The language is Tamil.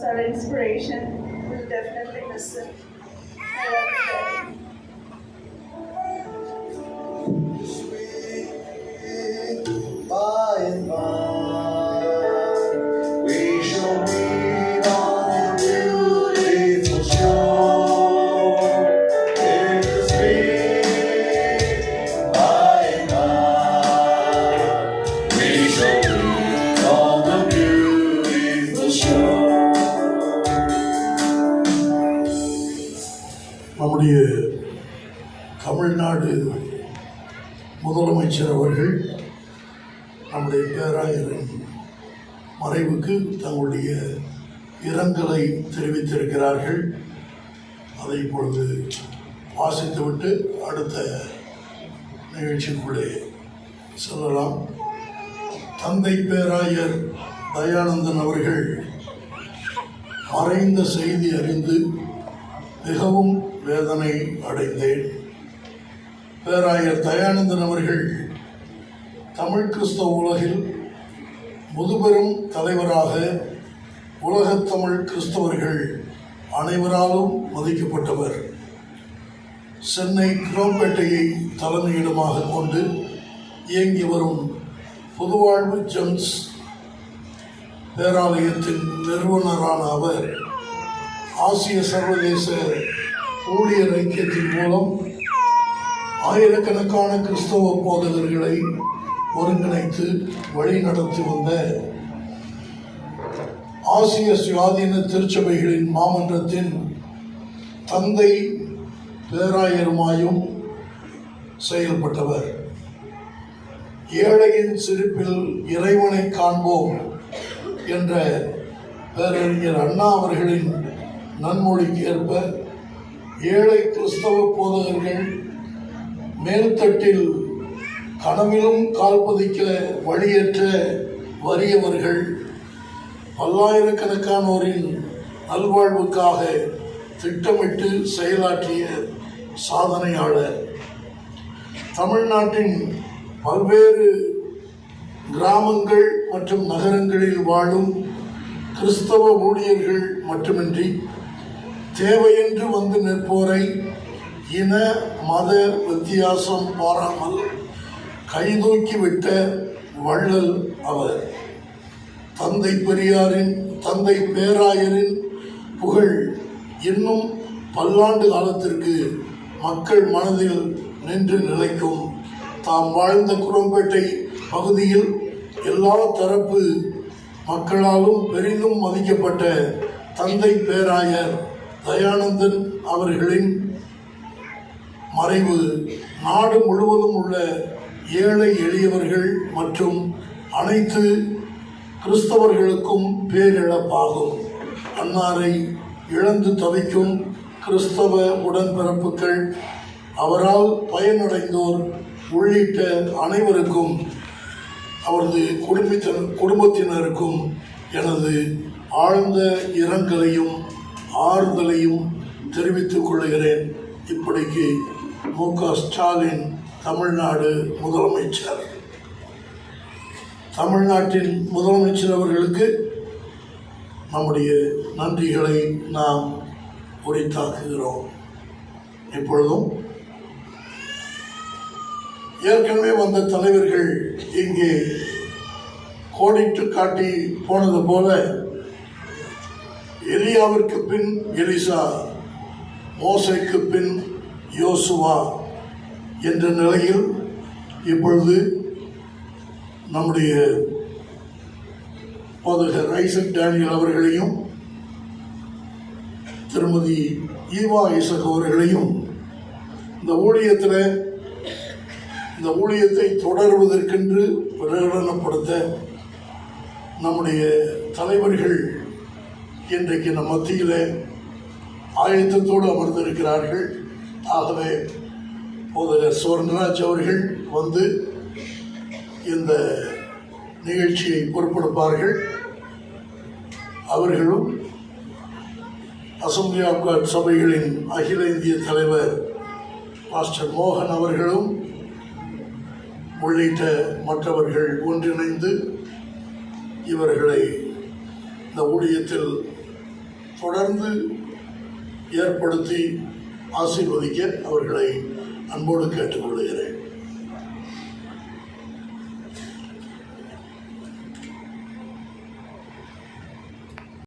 It's our inspiration. We'll definitely miss it. நம்முடைய தமிழ்நாடு முதலமைச்சர் அவர்கள் நம்முடைய பேராயரின் மறைவுக்கு தங்களுடைய இரங்கலை தெரிவித்திருக்கிறார்கள். அதை இப்பொழுது வாசித்துவிட்டு அடுத்த நிகழ்ச்சிக்குள்ளே செல்லலாம். தந்தை பேராயர் தயானந்தன் அவர்கள் மறைந்த செய்தி அறிந்து மிகவும் வேதனை அடைந்தேன். பேராயர் தயானந்தன் அவர்கள் தமிழ் கிறிஸ்தவ உலகில் முதுபெரும் தலைவராக உலகத் தமிழ் கிறிஸ்தவர்கள் அனைவராலும் மதிக்கப்பட்டவர். சென்னை குரோம்பேட்டையை தலைமையிடமாக கொண்டு இயங்கி வரும் பொதுவாழ்வு ஜெம்ஸ் பேராலயத்தின் நிறுவனரான அவர் ஆசிய சர்வதேச ஊழியர் ஐக்கியத்தின் மூலம் ஆயிரக்கணக்கான கிறிஸ்தவ போதகர்களை ஒருங்கிணைத்து வழிநடத்தி வந்த ஆசிய சுயாதீன திருச்சபைகளின் மாமன்றத்தின் தந்தை பேராயருமாயும் செயல்பட்டவர். ஏழையின் சிரிப்பில் இறைவனை காண்போம் என்ற பேரறிஞர் அண்ணா அவர்களின் நன்மொழிக்கு ஏற்ப ஏழை கிறிஸ்தவ போதகர்கள் மேல்தட்டில் கனவிலும் கால் பதிக்க வழியற்ற வறியவர்கள் பல்லாயிரக்கணக்கானோரின் நல்வாழ்வுக்காக திட்டமிட்டு செயலாற்றிய சாதனையாளர். தமிழ்நாட்டின் பல்வேறு கிராமங்கள் மற்றும் நகரங்களில் வாழும் கிறிஸ்தவ ஊழியர்கள் மட்டுமின்றி தேவையென்று வந்து நிற்போரை இன மத வித்தியாசம் பாராமல் கைதூக்கிவிட்ட வள்ளல் அவர். தந்தை பெரியாரின் தந்தை பேராயரின் புகழ் இன்னும் பல்லாண்டு காலத்திற்கு மக்கள் மனதில் நின்று நிலைக்கும். தாம் வாழ்ந்த குரம்பேட்டை பகுதியில் எல்லா தரப்பு மக்களாலும் பெரிதும் மதிக்கப்பட்ட தந்தை பேராயர் தயானந்தன் அவர்களின் மறைவு. நாடு முழுவதும் உள்ள ஏழை எளியவர்கள் மற்றும் அனைத்து கிறிஸ்தவர்களுக்கும் பேரிழப்பாகும். அன்னாரை இழந்து தவிக்கும் கிறிஸ்தவ உடன்பிறப்புகள் அவரால் பயனடைந்தோர் உள்ளிட்ட அனைவருக்கும் அவரது குடும்பத்தின குடும்பத்தினருக்கும் எனது ஆழ்ந்த இரங்கலையும் ஆறுதலையும் தெரிவித்துக் கொள்கிறேன். இப்படிக்கு மு. க. ஸ்டாலின் தமிழ்நாடு முதலமைச்சர். தமிழ்நாட்டின் முதலமைச்சர் அவர்களுக்கு நம்முடைய நன்றிகளை நாம் உரித்தாக்குகிறோம். இப்பொழுதும் ஏற்கனவே வந்த தலைவர்கள் இங்கே கோடிட்டு காட்டி போனது போல எலியாவிற்கு பின் எலிசா மோசைக்கு பின் யோசுவா என்ற நிலையில் இப்பொழுது நம்முடைய போதகர் ஐசக் டேனியல் அவர்களையும் திருமதி ஈவா இசக் அவர்களையும் இந்த ஊழியத்தில் இந்த ஊழியத்தை தொடர்வதற்கென்று பிரகடனப்படுத்த நம்முடைய தலைவர்கள் இன்றைக்கு நம் மத்தியில் ஆயத்தத்தோடு அமர்ந்திருக்கிறார்கள். ஆகவே போதகர் சுவர்ணராஜ் அவர்கள் வந்து இந்த நிகழ்ச்சியை பொறுப்பெடுப்பார்கள் அவர்களும் அசம்பிளி ஆஃப் காட் சபைகளின் அகில இந்திய தலைவர் மாஸ்டர் மோகன் அவர்களும் உள்ளிட்ட மற்றவர்கள் ஒன்றிணைந்து இவர்களை இந்த ஊழியத்தில் தொடர்ந்து ஏற்படுத்தி ஆசீர்வதிக்க அவர்களை அன்போடு கேட்டுக்கொள்கிறேன்.